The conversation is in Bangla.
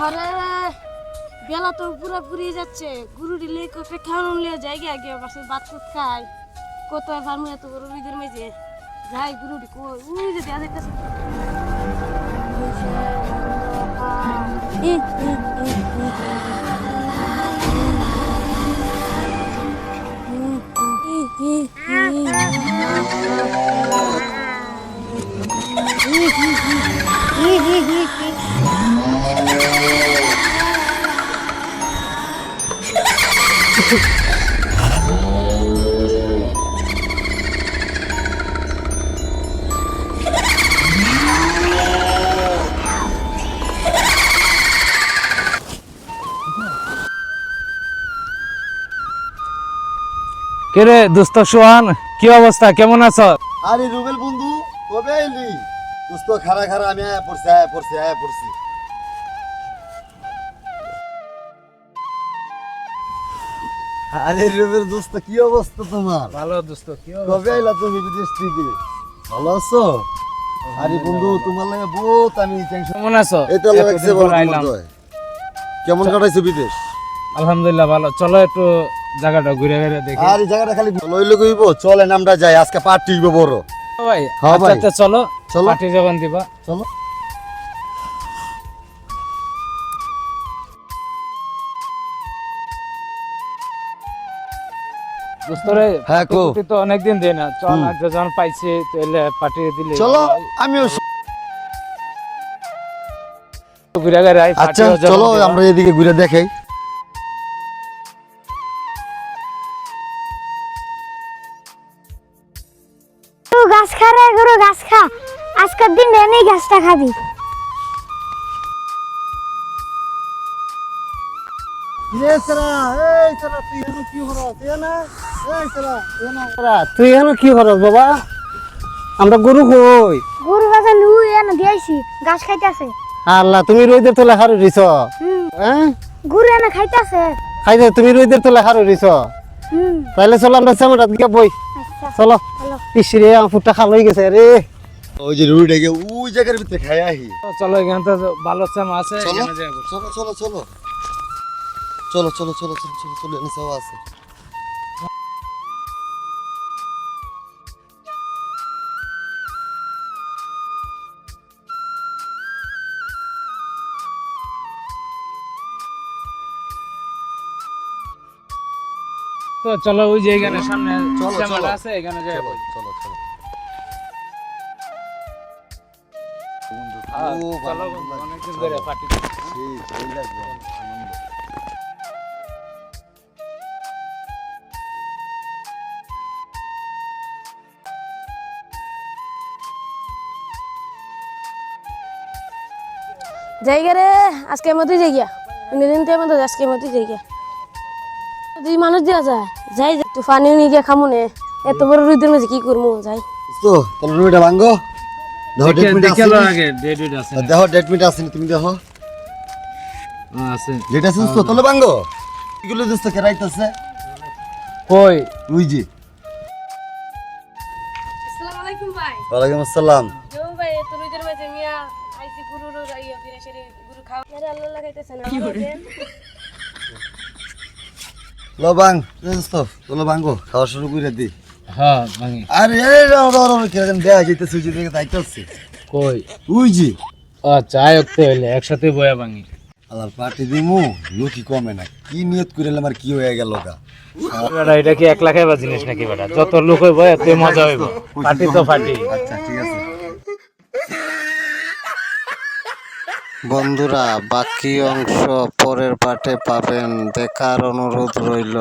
আরে বেলা তো পুরো পুরিয়ে যাচ্ছে। গুরুটি লিয়ে কোকে খাওয়ানো নিয়ে যাই গিয়ে পাশে বাসে ভাত কুত খাই কত ফার্মে তো গরু বিদের মেজে যাই গুরুটি কই, উই যে দেয়া যাইতেছে। কে রে দোস্ত সোহান, কি অবস্থা? কেমন আছো? আরে রুবেল বন্ধু, কবে আইলি? দোস্ত খারা খারা আমি আয়া পড়ছি আয়া পড়ছি আয়া পড়ছি। আরে রুবেল দোস্ত কি অবস্থা তোমার? ভালো দোস্ত কি কবে আইলা তুমি বিদেশ থেকে? ভালো আছো? আরে বন্ধু তোমার লাগে বহুত আমি টেনশন কেমন আছো? এটা লাগছে দয়। কেমন কাটাইছো বিদেশ? আলহামদুলিল্লাহ ভালো। চলো একটু জায়গাটা ঘুরে ঘুরে দেখি। আর জায়গাটা খালি লইলে কইব চলে নামটা যাই আজকে পার্টি হইব বড়। ভাই হ্যাঁ ভাই। আচ্ছা চলো চলো। পার্টি যখন দিবা। চলো। হ্যাঁ, কো। তো অনেকদিন দেয় না। চল হুম। যখন পাইছি তাহলে পার্টি দিলে। চলো আমিও ঘুরে ঘুরে আই আচ্ছা চলো আমরা এদিকে ঘুরে দেখাই। গাছ খা রে গরু গাছ খা। আজকের দিন এনেই গাছটা খাবি। তুই এখানে কি করস বাবা? আমরা গরু কই? গরু বাজার লুই এনে দিয়েছি গাছ খাইতেছে। আল্লাহ তুমি রইদের তোলা হারু দিছ? হুম। হ্যাঁ গরু এনে খাইতেছে। খাইতে তুমি রইদের তোলা হারু দিছ? হুম। তাহলে চলো আমরা চামড়া দিকে বই। আচ্ছা চলো। চলো। ইসরে আমার ফুটটা খাল হয়ে গেছে রে। ওই যে রুটিটাকে ওই জায়গার ভিতরে খাই আহি। চলো এখানে তো ভালো চাম আছে চলো। চলো চলো। চলো চলো চলো চলো চলো চলো সব আছে তো চলো ওই যে এখানে সামনে চলো, চলো। আছে এখানে যাই চলো। চলো চলো হ্যাঁ, লাগছে। অনেকদিন। ধরে পার্টি সেই, সেই লাগবে, আনন্দ। জায়গা রে আজকের মতোই জায়গা অন্যদিন তো মতো আজকের মতোই জায়গা দুই মানুষ দেওয়া যায় যাই একটু পানিও নিয়ে গিয়ে খামো নে এত বড় রুইদের মাঝে কি করব যাই তো তাহলে রুটিটা ভাঙ্গো দেখো দেখে ডেট মিট আসেনি আসেনি তুমি দেখো আছে ডেট আছে তো তাহলে ভাঙ্গো এগুলো দোস্ত কেরাইতেছে কই ওই যে আসসালামু আলাইকুম ভাই ওয়ালাইকুম আসসালাম জো ভাই এত রুইদের মাঝে মিয়া আইসি গুরু ইয়া ফিরে সেরে গুরু খাওয়া আরে আল্লাহ লাগাইতেছে না। লো বাং দোস্ত খাওয়া শুরু করে দি। হ্যাঁ ভাঙি। আরে দেয়া যাইতে সুজি তাইতেছে কই? আচ্ছা হইলে একসাথে বয়া ভাঙি। আলার পার্টি দিমু লোকই কমে না। কি নিয়ত করে আমার কি হয়ে গেল গা? এটা কি এক বা জিনিস নাকি বেটা? যত লোক হইব এত মজা হইব। পার্টি তো পার্টি। আচ্ছা ঠিক আছে। বন্ধুরা বাকি অংশ পরের পাঠে পাবেন। দেখার অনুরোধ রইল।